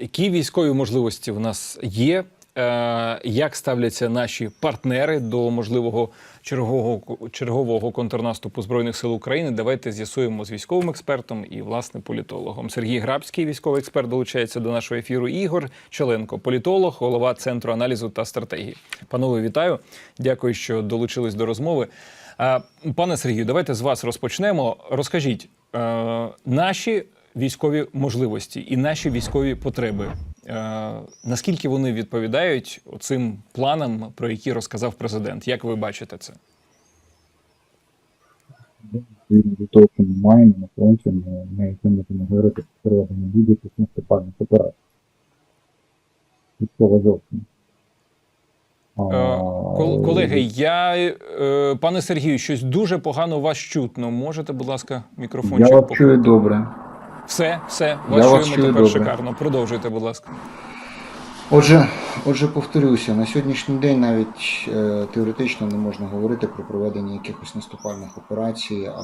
які військові можливості в нас є? Е, Як ставляться наші партнери до можливого чергового чергового контрнаступу збройних сил України? Давайте з'ясуємо з військовим експертом і власне політологом. Сергій Грабський, військовий експерт, долучається до нашого ефіру. Ігор Челенко, політолог, голова центру аналізу та стратегії. Панове, вітаю! Дякую, що долучились до розмови. Е, Пане Сергію, давайте з вас розпочнемо. Розкажіть е, наші військові можливості і наші військові потреби. Е, Наскільки вони відповідають цим планам, про які розказав президент? Як ви бачите це? Відповідно до того, що ми маємо на фронті, ми, ми можемо говорити про проведення будь-яких наступальних операцій. Від слова зовсім. Е, кол- Колеги, я е, пане Сергію, щось дуже погано вас чутно. Можете, будь ласка, мікрофончик Я вас чую добре. Все, все, Я вас вас чуємо чую тепер добре. шикарно. Продовжуйте, будь ласка. Отже, отже, повторюся, на сьогоднішній день навіть е, теоретично не можна говорити про проведення якихось наступальних операцій а,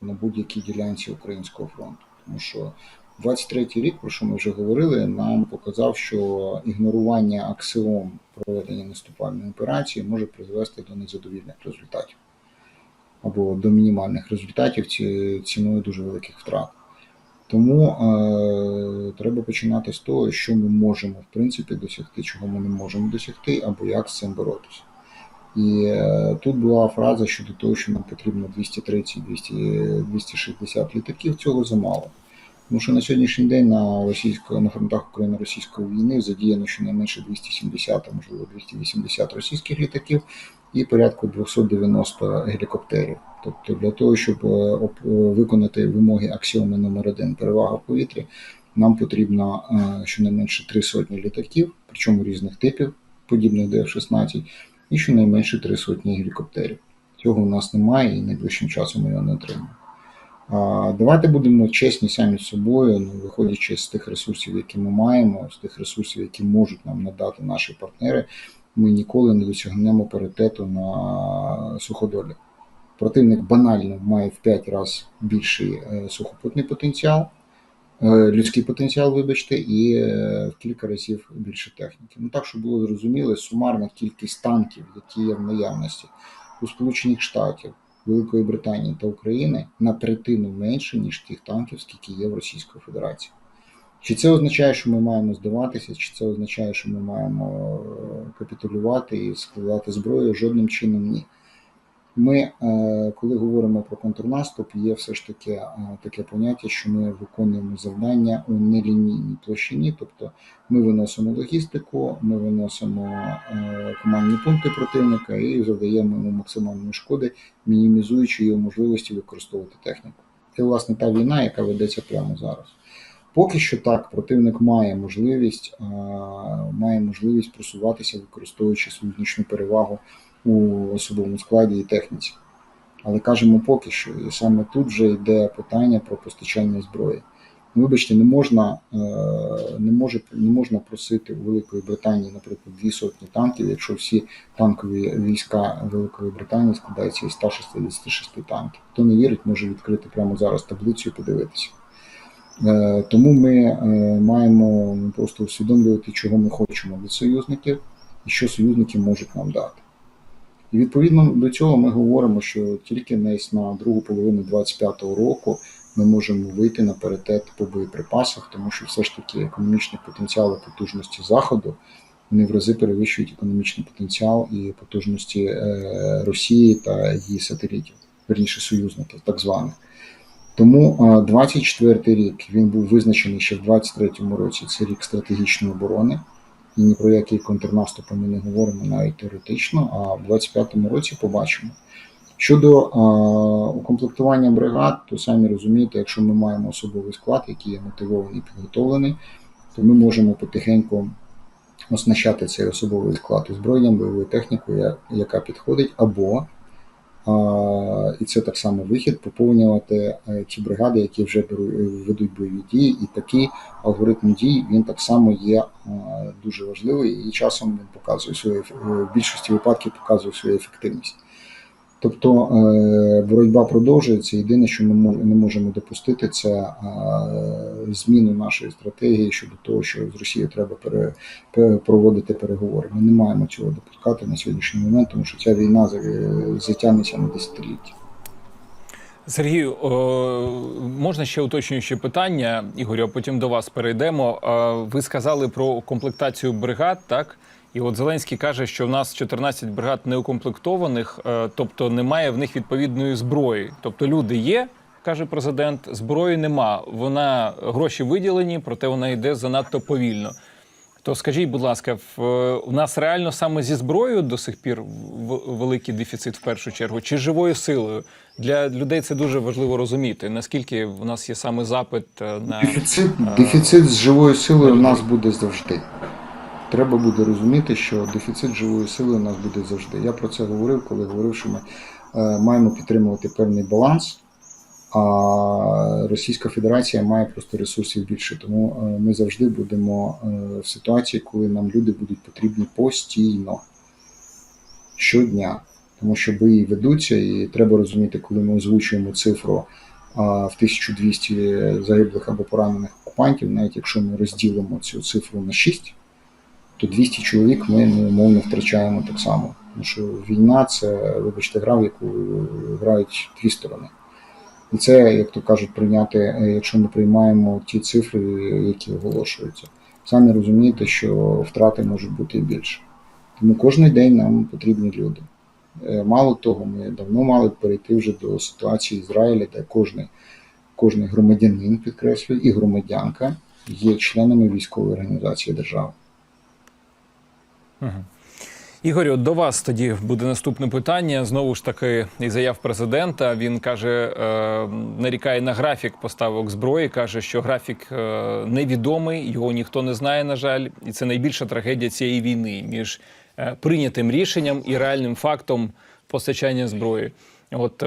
на будь-якій ділянці українського фронту. Тому що 23-й рік, про що ми вже говорили, нам показав, що ігнорування аксіом проведення наступальної операції може призвести до незадовільних результатів або до мінімальних результатів ці- ціною дуже великих втрат. Тому е, треба починати з того, що ми можемо в принципі досягти, чого ми не можемо досягти, або як з цим боротися. І е, тут була фраза щодо того, що нам потрібно 230-260 літаків, цього замало. Тому що на сьогоднішній день на російсько, на фронтах України-російської війни задіяно щонайменше 270, а можливо 280 російських літаків і порядку 290 гелікоптерів. Тобто для того, щоб е, е, виконати вимоги аксіоми номер 1 перевага в повітрі, нам потрібно е, щонайменше три сотні літаків, причому різних типів, подібних до F-16, і щонайменше три сотні гелікоптерів. Цього у нас немає і найближчим часом ми його не отримаємо. Давайте будемо чесні самі з собою, ну, виходячи з тих ресурсів, які ми маємо, з тих ресурсів, які можуть нам надати наші партнери, ми ніколи не досягнемо паритету на суходолі. Противник банально має в 5 разів більший е, сухопутний потенціал, е, людський потенціал, вибачте, і е, в кілька разів більше техніки. Ну так, щоб було зрозуміло, сумарна кількість танків, які є в наявності у Сполучених Штатів, Великої Британії та України на третину менше, ніж тих танків, скільки є в Російської Федерації. Чи це означає, що ми маємо здаватися, чи це означає, що ми маємо е, капітулювати і складати зброю? Жодним чином ні. Ми, е, коли говоримо про контрнаступ, є все ж таки е, таке поняття, що ми виконуємо завдання у нелінійній площині, тобто ми виносимо логістику, ми виносимо командні пункти противника і завдаємо йому максимальної шкоди, мінімізуючи його можливості використовувати техніку. Це власне та війна, яка ведеться прямо зараз. Поки що так, противник має можливість, е, має можливість просуватися, використовуючи свою значну перевагу у особовому складі і техніці. Але кажемо поки що, і саме тут вже йде питання про постачання зброї. Ну, Вибачте, не можна, е, не, може, не можна просити у Великої Британії, наприклад, дві сотні танків, якщо всі танкові війська Великої Британії складаються із 166 танків. Хто не вірить, може відкрити прямо зараз таблицю і подивитися. Е, Тому ми е, маємо просто усвідомлювати, чого ми хочемо від союзників і що союзники можуть нам дати. І відповідно до цього ми говоримо, що тільки десь на другу половину 25-го року ми можемо вийти на паритет по боєприпасах, тому що все ж таки економічний потенціал і потужності заходу вони в рази перевищують економічний потенціал і потужності е, Росії та її сателітів, верніше союзників, так званих. Тому 24-й рік він був визначений ще в 23-му році. Це рік стратегічної оборони. І ні про який контрнаступ ми не говоримо навіть теоретично, а в 25-му році побачимо. Щодо е, укомплектування бригад, то самі розумієте, якщо ми маємо особовий склад, який є мотивований і підготовлений, то ми можемо потихеньку оснащати цей особовий склад озброєнням, бойовою технікою, яка підходить, або а, і це так само вихід, поповнювати е, ті бригади, які вже е, ведуть бойові дії, і такий алгоритм дій він так само є е, дуже важливий і часом він показує свою в більшості випадків показує свою ефективність. Тобто е, боротьба продовжується. Єдине, що ми не можемо допустити, це е, зміну нашої стратегії щодо того, що з Росією треба проводити переговори. Ми не маємо цього допускати на сьогоднішній момент, тому що ця війна затягнеться на десятиліття. Сергію, можна ще уточнююче питання, Ігорю, а потім до вас перейдемо. Ви сказали про комплектацію бригад, так? І от Зеленський каже, що в нас 14 бригад неукомплектованих, е, тобто немає в них відповідної зброї. Тобто люди є, каже президент, зброї нема. Вона гроші виділені, проте вона йде занадто повільно. То скажіть, будь ласка, в, у нас реально саме зі зброєю до сих пір в- великий дефіцит в першу чергу, чи живою силою? Для людей це дуже важливо розуміти. Наскільки в нас є саме запит е, на Дефіцит, дефіцит з живою силою у нас буде завжди. Треба буде розуміти, що дефіцит живої сили у нас буде завжди. Я про це говорив, коли говорив, що ми е, маємо підтримувати певний баланс, а Російська Федерація має просто ресурсів більше. Тому е, ми завжди будемо е, в ситуації, коли нам люди будуть потрібні постійно, щодня. Тому що бої ведуться, і треба розуміти, коли ми озвучуємо цифру в 1200 загиблих або поранених окупантів, навіть якщо ми розділимо цю цифру на 6, то 200 чоловік ми ну, умовно втрачаємо так само. Тому що війна це, вибачте, гра, в яку грають дві сторони. І це, як то кажуть, прийняти, е, якщо ми приймаємо ті цифри, які оголошуються. Самі розумієте, що втрати можуть бути більше. Тому кожен день нам потрібні люди. Е, Мало того, ми давно мали перейти вже до ситуації Ізраїля, де кожен, кожен громадянин, підкреслюю, і громадянка є членами військової організації держави. Ігорю, до вас тоді буде наступне питання. Знову ж таки, і заяв президента. Він каже, е, нарікає на графік поставок зброї. каже, що графік е, невідомий, його ніхто не знає, на жаль, і це найбільша трагедія цієї війни між е, прийнятим рішенням і реальним фактом постачання зброї. От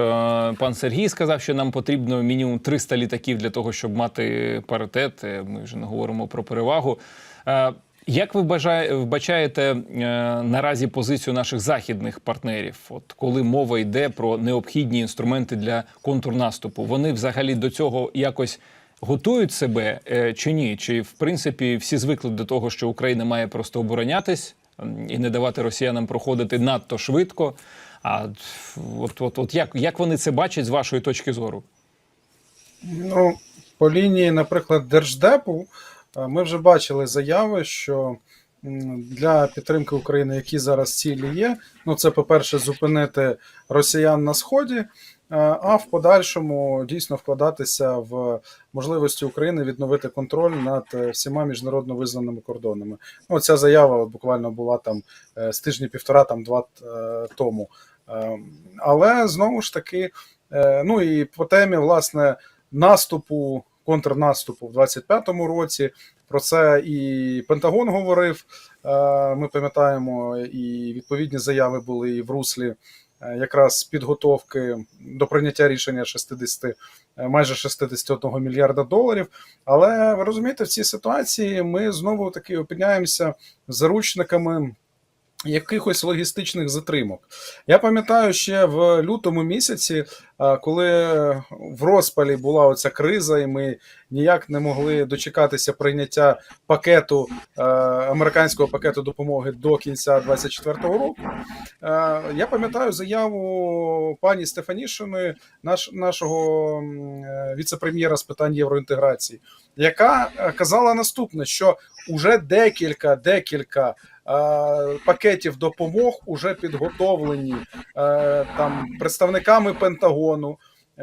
пан Сергій сказав, що нам потрібно мінімум 300 літаків для того, щоб мати паритет. Ми вже не говоримо про перевагу. Як ви бажає, вбачаєте е, наразі позицію наших західних партнерів? От коли мова йде про необхідні інструменти для контрнаступу, вони взагалі до цього якось готують себе е, чи ні? Чи в принципі всі звикли до того, що Україна має просто оборонятись і не давати росіянам проходити надто швидко? А от, от, от як, як вони це бачать з вашої точки зору? Ну, по лінії, наприклад, Держдепу, ми вже бачили заяви, що для підтримки України, які зараз цілі є, ну це, по-перше, зупинити росіян на сході, е, а в подальшому дійсно вкладатися в можливості України відновити контроль над е, всіма міжнародно визнаними кордонами. Ну, ця заява буквально була там е, з тижні півтора, там два е, тому. Е, Але знову ж таки, е, ну і по темі, власне наступу, контрнаступу в 25-му році. Про це і Пентагон говорив. Е, Ми пам'ятаємо, і відповідні заяви були і в руслі е, якраз підготовки до прийняття рішення 60, е, майже 61 мільярда доларів. Але ви розумієте, в цій ситуації ми знову таки опиняємося заручниками якихось логістичних затримок. Я пам'ятаю ще в лютому місяці, коли в розпалі була оця криза, і ми ніяк не могли дочекатися прийняття пакету американського пакету допомоги до кінця 2024 року. Я пам'ятаю заяву пані Стефанішиної, наш, нашого е, віце-прем'єра з питань євроінтеграції, яка е, казала наступне: що уже декілька декілька. Пакетів допомог уже підготовлені е, там представниками Пентагону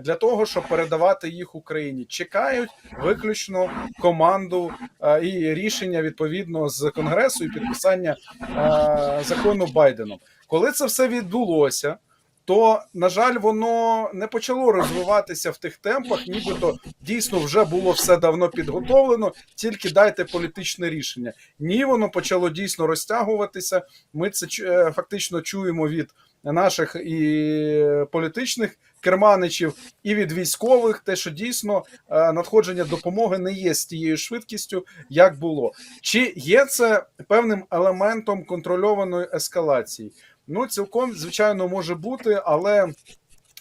для того, щоб передавати їх Україні. Чекають виключно команду е, і рішення відповідно з конгресу і підписання е, закону Байденом. Коли це все відбулося, то на жаль, воно не почало розвиватися в тих темпах, нібито дійсно вже було все давно підготовлено. Тільки дайте політичне рішення. Ні, воно почало дійсно розтягуватися. Ми це е, фактично чуємо від наших і політичних керманичів, і від військових, те, що дійсно е, надходження допомоги не є з тією швидкістю, як було. Чи є це певним елементом контрольованої ескалації? Ну, цілком, звичайно, може бути, але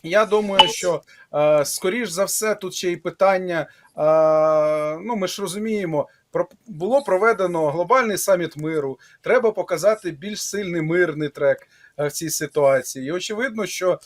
я думаю, що е, скоріш за все, тут ще й питання. Е, ну, ми ж розуміємо, було проведено глобальний саміт миру. Треба показати більш сильний мирний трек в цій ситуації. І очевидно, що е,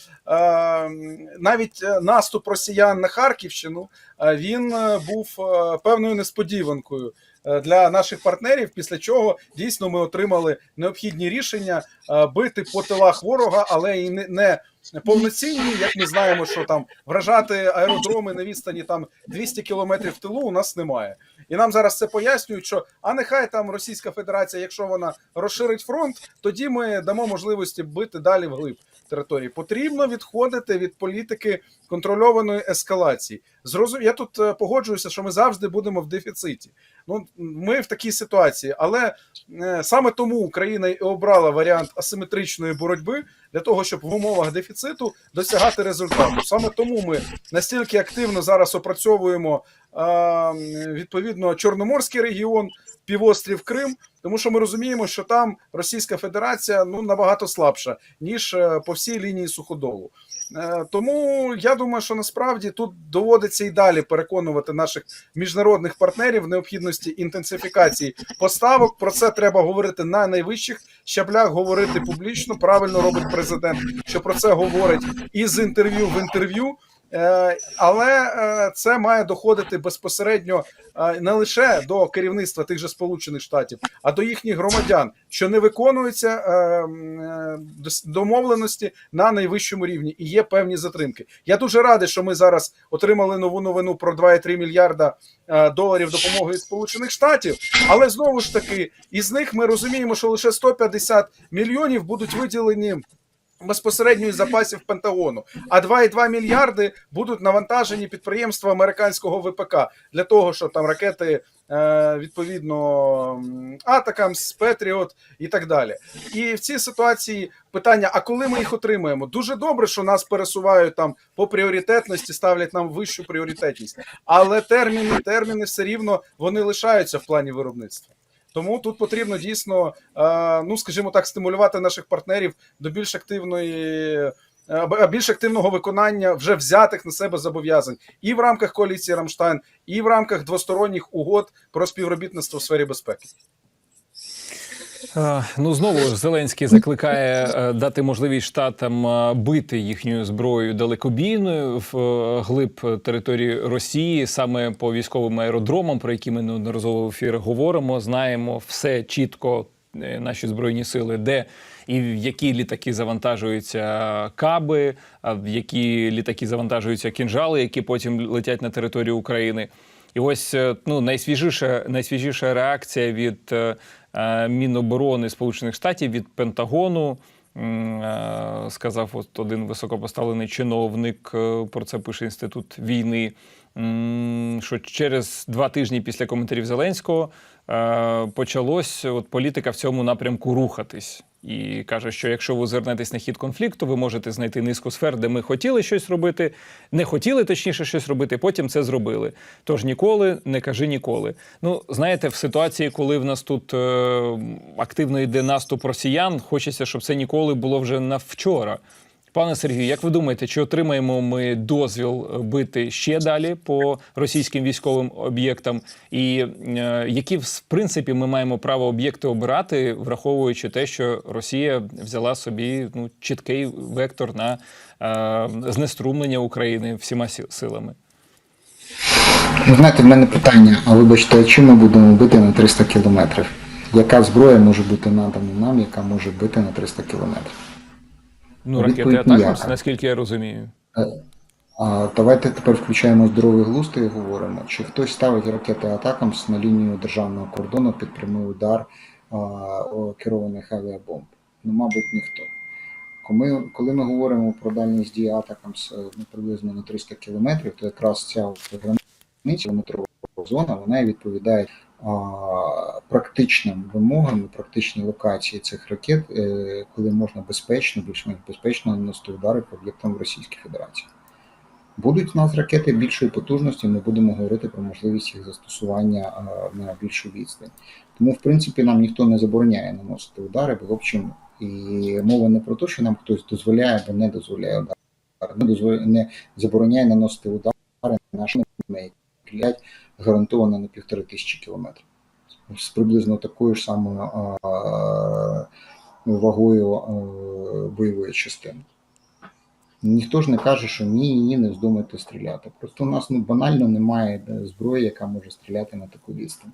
навіть е, наступ росіян на Харківщину е, він е, був е, певною несподіванкою е, для наших партнерів. Після чого дійсно ми отримали необхідні рішення е, бити по тилах ворога, але і не повноцінні, як ми знаємо, що там вражати аеродроми на відстані там 200 кілометрів тилу у нас немає. І нам зараз це пояснюють, що а нехай там Російська Федерація, якщо вона розширить фронт, тоді ми дамо можливості бити далі вглиб території. Потрібно відходити від політики контрольованої ескалації. Зрозум... Я тут е, погоджуюся, що ми завжди будемо в дефіциті. Ну ми в такій ситуації, але е, саме тому Україна і обрала варіант асиметричної боротьби для того, щоб в умовах дефіциту досягати результату. Саме тому ми настільки активно зараз опрацьовуємо відповідно Чорноморський регіон, півострів Крим, тому що ми розуміємо, що там Російська Федерація ну набагато слабша ніж е, по всій лінії суходолу. Е, Тому я думаю, що насправді тут доводиться і далі переконувати наших міжнародних партнерів в необхідності інтенсифікації поставок. Про це треба говорити на найвищих щаблях, говорити публічно. Правильно робить президент, що про це говорить із інтерв'ю в інтерв'ю. Е, Але е, це має доходити безпосередньо е, не лише до керівництва тих же Сполучених Штатів, а до їхніх громадян, що не виконуються домовленості на найвищому рівні, і є певні затримки. Я дуже радий, що ми зараз отримали нову новину про 2,3 мільярда доларів допомоги від Сполучених Штатів. Але знову ж таки, із них ми розуміємо, що лише 150 мільйонів будуть виділені безпосередньо із запасів Пентагону, а 2,2 мільярди будуть навантажені підприємства американського ВПК для того, щоб там ракети е, відповідно м, Атакамс, Петріот і так далі. І в цій ситуації питання: а коли ми їх отримаємо? Дуже добре, що нас пересувають там по пріоритетності, ставлять нам вищу пріоритетність, але терміни, терміни все рівно вони лишаються в плані виробництва. Тому тут потрібно дійсно, е, ну скажімо так, стимулювати наших партнерів до більш активної. е, Більш активного виконання вже взятих на себе зобов'язань і в рамках коаліції Рамштайн, і в рамках двосторонніх угод про співробітництво в сфері безпеки. Ну знову Зеленський закликає е, дати можливість штатам е, бити їхньою зброєю далекобійною в е, глиб території Росії, саме по військовим аеродромам, про які ми неодноразово в ефірах говоримо. Знаємо все чітко. Наші збройні сили, де і в які літаки завантажуються каби, а в які літаки завантажуються кінжали, які потім летять на територію України. І ось ну найсвіжіша, найсвіжіша реакція від Міноборони Сполучених Штатів від Пентагону. е, Сказав от один високопоставлений чиновник. е, Про це пише інститут війни. Що через два тижні після коментарів Зеленського е, почалось от політика в цьому напрямку рухатись. І каже, що якщо ви звернетесь на хід конфлікту, ви можете знайти низку сфер, де ми хотіли щось робити, не хотіли точніше щось робити, потім це зробили. Тож ніколи не кажи ніколи. Ну знаєте, в ситуації, коли в нас тут е, активно йде наступ росіян, хочеться, щоб це ніколи було вже на вчора. Пане Сергію, як ви думаєте, чи отримаємо ми дозвіл бити ще далі по російським військовим об'єктам? І е, які в принципі ми маємо право об'єкти обирати, враховуючи те, що Росія взяла собі ну чіткий вектор на е, знеструмлення України всіма силами? Знаєте, в мене питання, а вибачте, чим ми будемо бити на 300 кілометрів? Яка зброя може бути надана нам, яка може бити на 300 кілометрів? Ну, ракети атакамс, наскільки я розумію. А давайте тепер включаємо здоровий глузд і говоримо, чи хтось ставить ракети Атакамс на лінію державного кордону під прямий удар а, керованих авіабомб? Ну, мабуть, ніхто. Коли, коли ми говоримо про дальність дії Атакамс е, ну, приблизно на 300 кілометрів, то якраз ця границя кілометрова зона вона і відповідає практичним вимогам, практичній локації цих ракет, е, коли можна безпечно, більш-менш безпечно наносити удари по об'єктам в Російській Федерації. Будуть у нас ракети більшої потужності, ми будемо говорити про можливість їх застосування на більшу відстань. Тому, в принципі, нам ніхто не забороняє наносити удари, було б чому. І мова не про те, що нам хтось дозволяє або не дозволяє удари. Не забороняє наносити удари нашими які гарантовано на півтори тисячі кілометрів. З приблизно такою ж самою вагою бойової частини. Ніхто ж не каже, що ні, ні, не вздумайте стріляти. Просто у нас ну, банально немає е, зброї, яка може стріляти на таку відстань.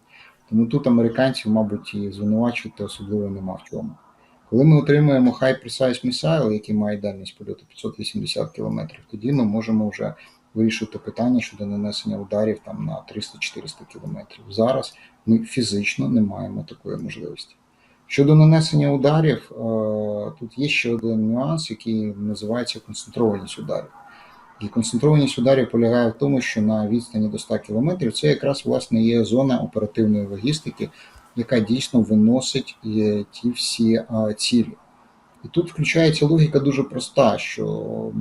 Тому тут американців, мабуть, і звинувачувати особливо нема в чому. Коли ми отримуємо High Precise Missile, який має дальність польоту 580 км, тоді ми можемо вже вирішити питання щодо нанесення ударів там на 300-400 км. Зараз ми фізично не маємо такої можливості. Щодо нанесення ударів, е, тут є ще один нюанс, який називається концентрованість ударів. І концентрованість ударів полягає в тому, що на відстані до 100 км це якраз власне є зона оперативної логістики, яка дійсно виносить е, ті всі е, цілі. І тут включається логіка дуже проста, що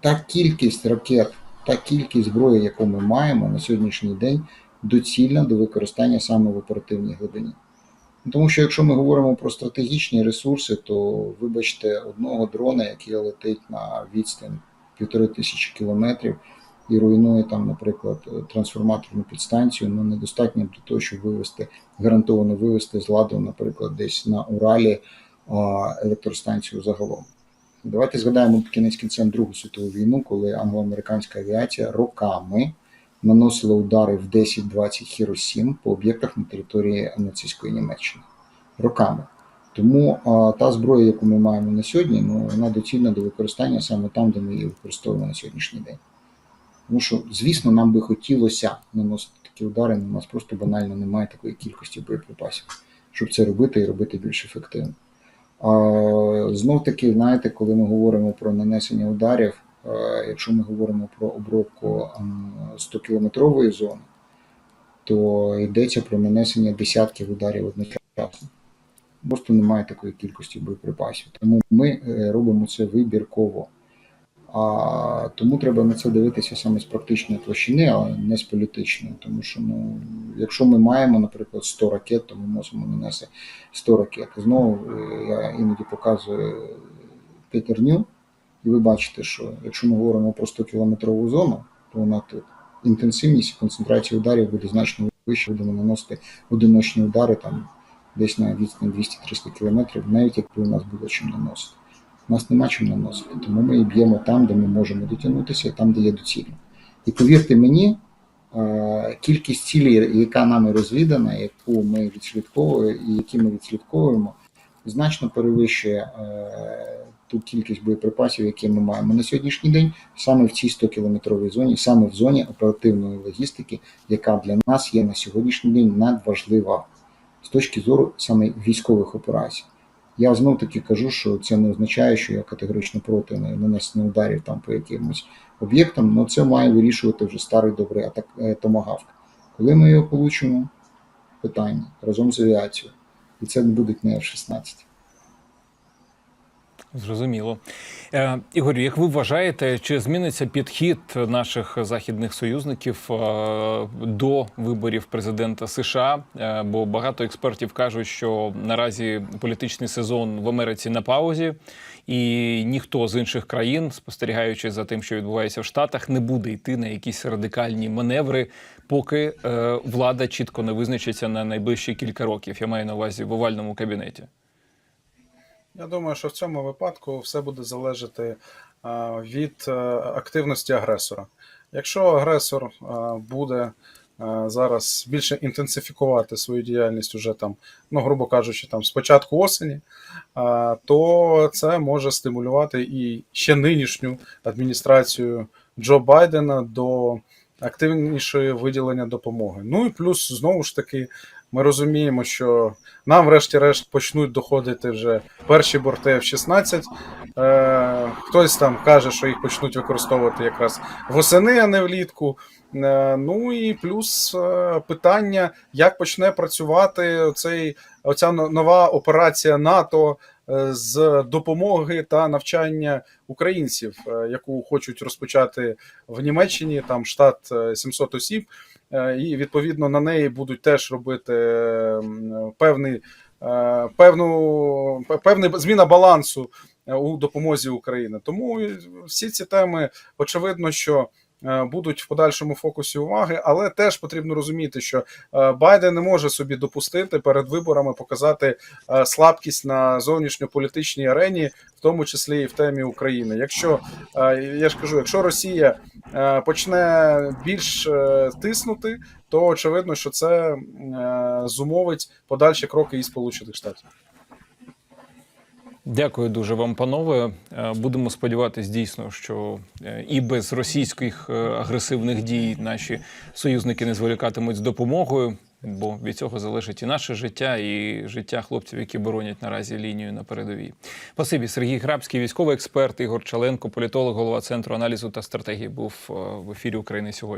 та кількість ракет, та кількість зброї, яку ми маємо на сьогоднішній день, доцільна до використання саме в оперативній глибині. Тому що якщо ми говоримо про стратегічні ресурси, то вибачте, одного дрона, який летить на відстань півтори тисячі кілометрів і руйнує там, наприклад, трансформаторну підстанцію, ну недостатньо для того, щоб вивести, гарантовано вивести з ладу, наприклад, десь на Уралі електростанцію загалом. Давайте згадаємо кінець кінцем Другу світову війну, коли англо-американська авіація роками наносила удари в 10-20 Хіросім по об'єктах на території нацистської Німеччини. Роками. Тому а, та зброя, яку ми маємо на сьогодні, ну вона доцільна до використання саме там, де ми її використовуємо на сьогоднішній день. Тому що, звісно, нам би хотілося наносити такі удари, але у нас просто банально немає такої кількості боєприпасів, щоб це робити і робити більш ефективно. Знов таки, знаєте, коли ми говоримо про нанесення ударів, якщо ми говоримо про обробку 100-кілометрової зони, то йдеться про нанесення десятків ударів одночасно. Просто немає такої кількості боєприпасів. Тому ми е, робимо це вибірково. А тому треба на це дивитися саме з практичної площини, а не з політичної. Тому що ну, якщо ми маємо, наприклад, 100 ракет, то ми можемо нанести 100 ракет. Знову е, я іноді показую п'ятерню, і ви бачите, що якщо ми говоримо про 100 кілометрову зону, то вона тут інтенсивність і концентрація ударів буде значно вище, будемо наносити одиночні удари там десь на відстань 200-300 кілометрів, навіть якби у нас було чим наносити. Нас нема чим наносити, тому ми б'ємо там, де ми можемо дотягнутися, там, де є доцільно. І повірте мені, е, кількість цілей, яка нами розвідана, яку ми відслідковуємо і які ми відслідковуємо, значно перевищує е, ту кількість боєприпасів, які ми маємо на сьогоднішній день, саме в цій 100-кілометровій зоні, саме в зоні оперативної логістики, яка для нас є на сьогоднішній день надважлива з точки зору саме військових операцій. Я знов таки кажу, що це не означає, що я категорично проти нанесення ударів там по якимось об'єктам, але це має вирішувати вже старий добрий атак е, томагавк. Коли ми його получимо, питання разом з авіацією, і це не будуть не F-16. Зрозуміло. Е, Ігорю, як ви вважаєте, чи зміниться підхід наших західних союзників е, до виборів президента США? Е, бо багато експертів кажуть, що наразі політичний сезон в Америці на паузі, і ніхто з інших країн, спостерігаючи за тим, що відбувається в Штатах, не буде йти на якісь радикальні маневри, поки е, влада чітко не визначиться на найближчі кілька років. Я маю на увазі в овальному кабінеті. Я думаю, що в цьому випадку все буде залежати від е, активності агресора. Якщо агресор буде зараз більше інтенсифікувати свою діяльність уже там, ну, грубо кажучи, там з початку осені, то це може стимулювати і ще нинішню адміністрацію Джо Байдена до активнішої виділення допомоги. Ну і плюс знову ж таки. Ми розуміємо, що нам, врешті-решт, почнуть доходити вже перші борти F-16. Е, Хтось там каже, що їх почнуть використовувати якраз восени, а не влітку. Е, ну і плюс е, питання, як почне працювати оцей, оця нова операція НАТО е, з допомоги та навчання українців, е, яку хочуть розпочати в Німеччині. Там штат е, 700 осіб, е, і відповідно на неї будуть теж робити е, певний. е, Певну певний зміна балансу е, у допомозі України. Тому всі ці теми очевидно, що е, будуть в подальшому фокусі уваги, але теж потрібно розуміти, що е, Байден не може собі допустити перед виборами показати е, слабкість на зовнішньополітичній арені, в тому числі і в темі України. Якщо е, я ж кажу, якщо Росія е, почне більш е, тиснути, то очевидно, що це е, зумовить подальші кроки і Сполучених Штатів. Дякую дуже вам, панове. Е, Будемо сподіватися дійсно, що е, і без російських е, агресивних дій наші союзники не зволікатимуть з допомогою, бо від цього залежить і наше життя, і життя хлопців, які боронять наразі лінію на передовій. Спасибі, Сергій Грабський, військовий експерт, Ігор Чаленко, політолог, голова центру аналізу та стратегії, був в ефірі України сьогодні.